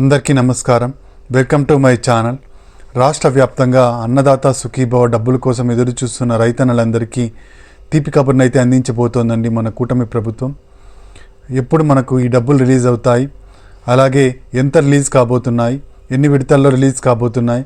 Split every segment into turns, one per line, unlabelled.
అందరికీ నమస్కారం. Welcome to my channel. రాష్ట్ర వ్యాప్తంగా అన్నదాత సుఖీభవ డబ్బుల కోసం ఎదురు చూస్తున్న రైతన్నలందరికీ తీపి కబుర్ని అయితే అందించబోతోందండి మన కూటమి ప్రభుత్వం. ఎప్పుడు మనకు ఈ డబ్బులు రిలీజ్ అవుతాయి? అలాగే ఎంత రిలీజ్ కాబోతున్నాయి? ఎన్ని విడతల్లో రిలీజ్ కాబోతున్నాయి?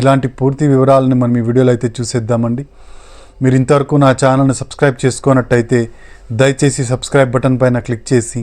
ఇలాంటి పూర్తి వివరాలను మనం ఈ వీడియోలో అయితే చూసేద్దామండి. మీరు ఇంతవరకు నా ఛానల్ని సబ్స్క్రైబ్ చేసుకున్నట్టయితే దయచేసి సబ్స్క్రైబ్ బటన్ పైన క్లిక్ చేసి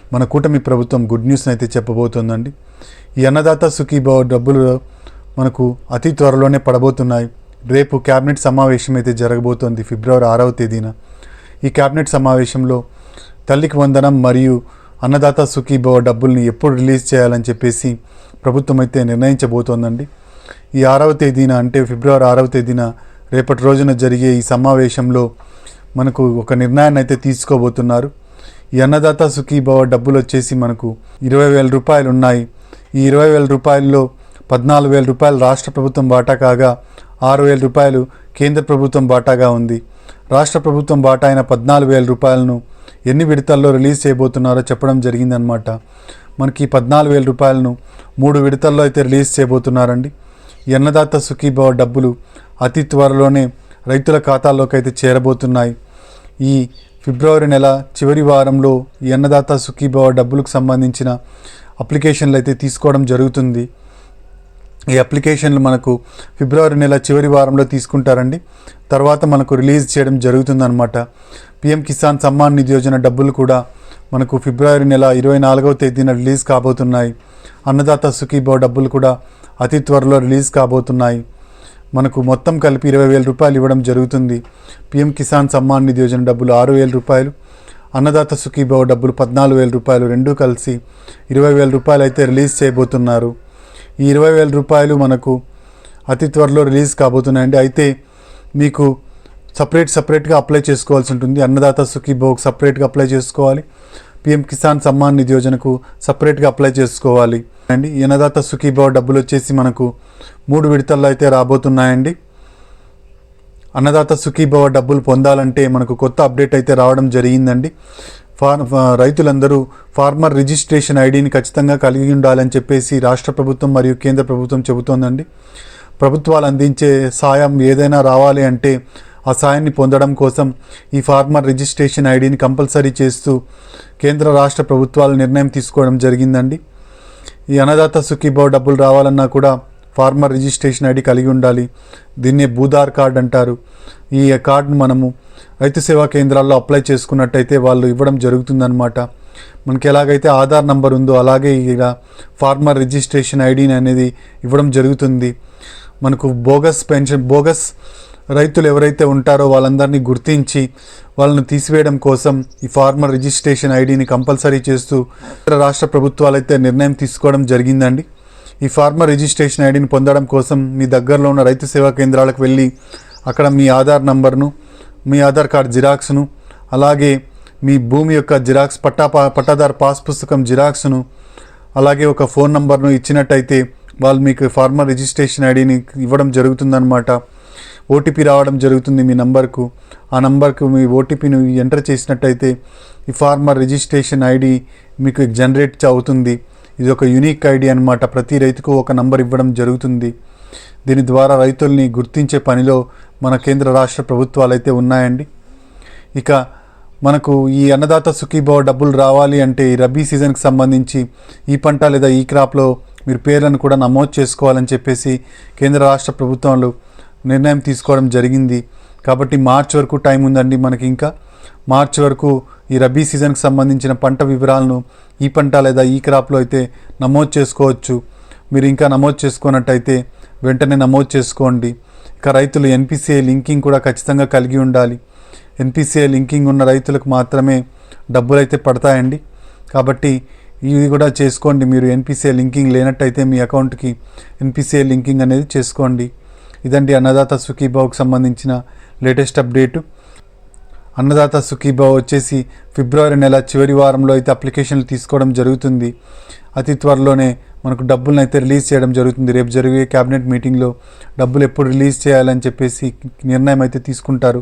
మన కూటమి ప్రభుత్వం గుడ్ న్యూస్ని అయితే చెప్పబోతోందండి. ఈ అన్నదాత సుఖీభావ డబ్బులు మనకు అతి త్వరలోనే పడబోతున్నాయి. రేపు క్యాబినెట్ సమావేశం అయితే జరగబోతోంది ఫిబ్రవరి ఆరవ తేదీన. ఈ క్యాబినెట్ సమావేశంలో తల్లికి వందనం మరియు అన్నదాత సుఖీభవ డబ్బుల్ని ఎప్పుడు రిలీజ్ చేయాలని చెప్పేసి ప్రభుత్వం అయితే నిర్ణయించబోతోందండి. ఈ ఆరవ తేదీన అంటే ఫిబ్రవరి ఆరవ తేదీన రేపటి రోజున జరిగే ఈ సమావేశంలో మనకు ఒక నిర్ణయాన్ని అయితే తీసుకోబోతున్నారు. ఈ అన్నదాత సుఖీభవ డబ్బులు వచ్చేసి మనకు ఇరవై వేల రూపాయలు ఉన్నాయి. ఈ ఇరవై వేల రూపాయల్లో పద్నాలుగు వేల రూపాయలు రాష్ట్ర ప్రభుత్వం బాటా కాగా ఆరు వేల రూపాయలు కేంద్ర ప్రభుత్వం బాటాగా ఉంది. రాష్ట్ర ప్రభుత్వం బాటా అయిన పద్నాలుగు వేల రూపాయలను ఎన్ని విడతల్లో రిలీజ్ చేయబోతున్నారో చెప్పడం జరిగిందనమాట మనకి పద్నాలుగు వేల రూపాయలను మూడు విడతల్లో అయితే రిలీజ్ చేయబోతున్నారండి. ఈ అన్నదాత సుఖీభవ డబ్బులు అతి త్వరలోనే రైతుల ఖాతాల్లోకి అయితే చేరబోతున్నాయి. ఈ ఫిబ్రవరి నెల చివరి వారంలో ఈ అన్నదాత సుఖీభావ డబ్బులకు సంబంధించిన అప్లికేషన్లు అయితే తీసుకోవడం జరుగుతుంది. ఈ అప్లికేషన్లు మనకు ఫిబ్రవరి నెల చివరి వారంలో తీసుకుంటారండి. తర్వాత మనకు రిలీజ్ చేయడం జరుగుతుందన్నమాట. పిఎం కిసాన్ సమ్మాన్ నిధి యోజన డబ్బులు కూడా మనకు ఫిబ్రవరి నెల ఇరవై నాలుగవ తేదీన రిలీజ్ కాబోతున్నాయి. అన్నదాత సుఖీభావ డబ్బులు కూడా అతి త్వరలో రిలీజ్ కాబోతున్నాయి. మనకు మొత్తం కలిపి ఇరవై వేల రూపాయలు ఇవ్వడం జరుగుతుంది. పిఎం కిసాన్ సమ్మాన్ నిధి యోజన డబ్బులు ఆరు వేల రూపాయలు అన్నదాత సుఖీభావ డబ్బులు పద్నాలుగు వేల రూపాయలు రెండూ కలిసి ఇరవై వేల రూపాయలు అయితే రిలీజ్ చేయబోతున్నారు. ఈ ఇరవై వేల రూపాయలు మనకు అతి త్వరలో రిలీజ్ కాబోతున్నాయండి. అయితే మీకు సపరేట్ సపరేట్గా అప్లై చేసుకోవాల్సి ఉంటుంది. అన్నదాత సుఖీభోగ్ సపరేట్గా అప్లై చేసుకోవాలి. పిఎం కిసాన్ సమ్మాన్ నిధి యోజనకు సపరేట్గా అప్లై చేసుకోవాలి. అండి ఈ అన్నదాత సుఖీభావ డబ్బులు వచ్చేసి మనకు మూడు విడతల్లో అయితే రాబోతున్నాయండి. అన్నదాత సుఖీభవ డబ్బులు పొందాలంటే మనకు కొత్త అప్డేట్ అయితే రావడం జరిగిందండి. ఫార్ రైతులందరూ ఫార్మర్ రిజిస్ట్రేషన్ ఐడిని ఖచ్చితంగా కలిగి ఉండాలని చెప్పేసి రాష్ట్ర ప్రభుత్వం మరియు కేంద్ర ప్రభుత్వం చెబుతోందండి. ప్రభుత్వాలు అందించే సాయం ఏదైనా రావాలి అంటే ఆ సాయాన్ని పొందడం కోసం ఈ ఫార్మర్ రిజిస్ట్రేషన్ ఐడిని కంపల్సరీ చేస్తూ కేంద్ర రాష్ట్ర ప్రభుత్వాలు నిర్ణయం తీసుకోవడం జరిగిందండి. ఈ అన్నదాత సుఖీభావ డబ్బులు రావాలన్నా కూడా ఫార్మర్ రిజిస్ట్రేషన్ ఐడి కలిగి ఉండాలి. దీన్నే భూదార్ కార్డ్ అంటారు. ఈ కార్డును మనము రైతు సేవా కేంద్రాల్లో అప్లై చేసుకున్నట్టయితే వాళ్ళు ఇవ్వడం జరుగుతుందన్నమాట. మనకి ఎలాగైతే ఆధార్ నంబర్ ఉందో అలాగే ఇలా ఫార్మర్ రిజిస్ట్రేషన్ ఐడిని అనేది ఇవ్వడం జరుగుతుంది. మనకు బోగస్ పెన్షన్ బోగస్ రైతులు ఎవరైతే ఉంటారో వాళ్ళందరినీ గుర్తించి వాళ్ళను తీసివేయడం కోసం ఈ ఫార్మర్ రిజిస్ట్రేషన్ ఐడిని కంపల్సరీ చేస్తూ ఇతర రాష్ట్ర ప్రభుత్వాలు అయితే నిర్ణయం తీసుకోవడం జరిగిందండి. ఈ ఫార్మర్ రిజిస్ట్రేషన్ ఐడిని పొందడం కోసం మీ దగ్గరలో ఉన్న రైతు సేవా కేంద్రాలకు వెళ్ళి అక్కడ మీ ఆధార్ నంబర్ను మీ ఆధార్ కార్డ్ జిరాక్స్ను అలాగే మీ భూమి యొక్క జిరాక్స్ పట్టా పా- పట్టాదారు పాస్ పుస్తకం జిరాక్స్ను అలాగే ఒక ఫోన్ నంబర్ను ఇచ్చినట్టయితే వాళ్ళు మీకు ఫార్మర్ రిజిస్ట్రేషన్ ఐడిని ఇవ్వడం జరుగుతుందన్నమాట. ఓటీపీ రావడం జరుగుతుంది మీ నంబర్కు. ఆ నంబర్కు మీ ఓటీపీని ఎంటర్ చేసినట్టయితే ఈ ఫార్మర్ రిజిస్ట్రేషన్ ఐడి మీకు జనరేట్ అవుతుంది. ఇది ఒక యూనిక్ ఐడి అన్నమాట. ప్రతి రైతుకు ఒక నంబర్ ఇవ్వడం జరుగుతుంది. దీని ద్వారా రైతుల్ని గుర్తించే పనిలో మన కేంద్ర రాష్ట్ర ప్రభుత్వాలు అయితే ఉన్నాయండి. ఇక మనకు ఈ అన్నదాత సుఖీభావ డబ్బులు రావాలి అంటే ఈ రబీ సీజన్కి సంబంధించి ఈ పంట లేదా ఈ క్రాప్లో మీరు పేర్లను కూడా నమోదు చేసుకోవాలని చెప్పేసి కేంద్ర రాష్ట్ర ప్రభుత్వాలు నిర్ణయం తీసుకోవడం జరిగింది. కాబట్టి మార్చ్ వరకు టైం ఉందండి మనకి ఇంకా. మార్చ్ వరకు ఈ రబీ సీజన్కి సంబంధించిన పంట వివరాలను ఈ పంట లేదా ఈ క్రాప్లో అయితే నమోదు చేసుకోవచ్చు. మీరు ఇంకా నమోదు చేసుకున్నట్టయితే వెంటనే నమోదు చేసుకోండి. ఇక రైతులు ఎన్పిసిఐ లింకింగ్ కూడా ఖచ్చితంగా కలిగి ఉండాలి. ఎన్పిసిఐ లింకింగ్ ఉన్న రైతులకు మాత్రమే డబ్బులు అయితే పడతాయండి. కాబట్టి ఇది కూడా చేసుకోండి. మీరు ఎన్పిసిఐ లింకింగ్ లేనట్టయితే మీ అకౌంట్కి ఎన్పిసిఐ లింకింగ్ అనేది చేసుకోండి. ఇదండి అన్నదాత సుఖీబావుకు సంబంధించిన లేటెస్ట్ అప్డేటు. అన్నదాత సుఖీబావు వచ్చేసి ఫిబ్రవరి నెల చివరి వారంలో అయితే అప్లికేషన్లు తీసుకోవడం జరుగుతుంది. అతి త్వరలోనే మనకు డబ్బులను అయితే రిలీజ్ చేయడం జరుగుతుంది. రేపు జరిగే క్యాబినెట్ మీటింగ్లో డబ్బులు ఎప్పుడు రిలీజ్ చేయాలని చెప్పేసి నిర్ణయం అయితే తీసుకుంటారు.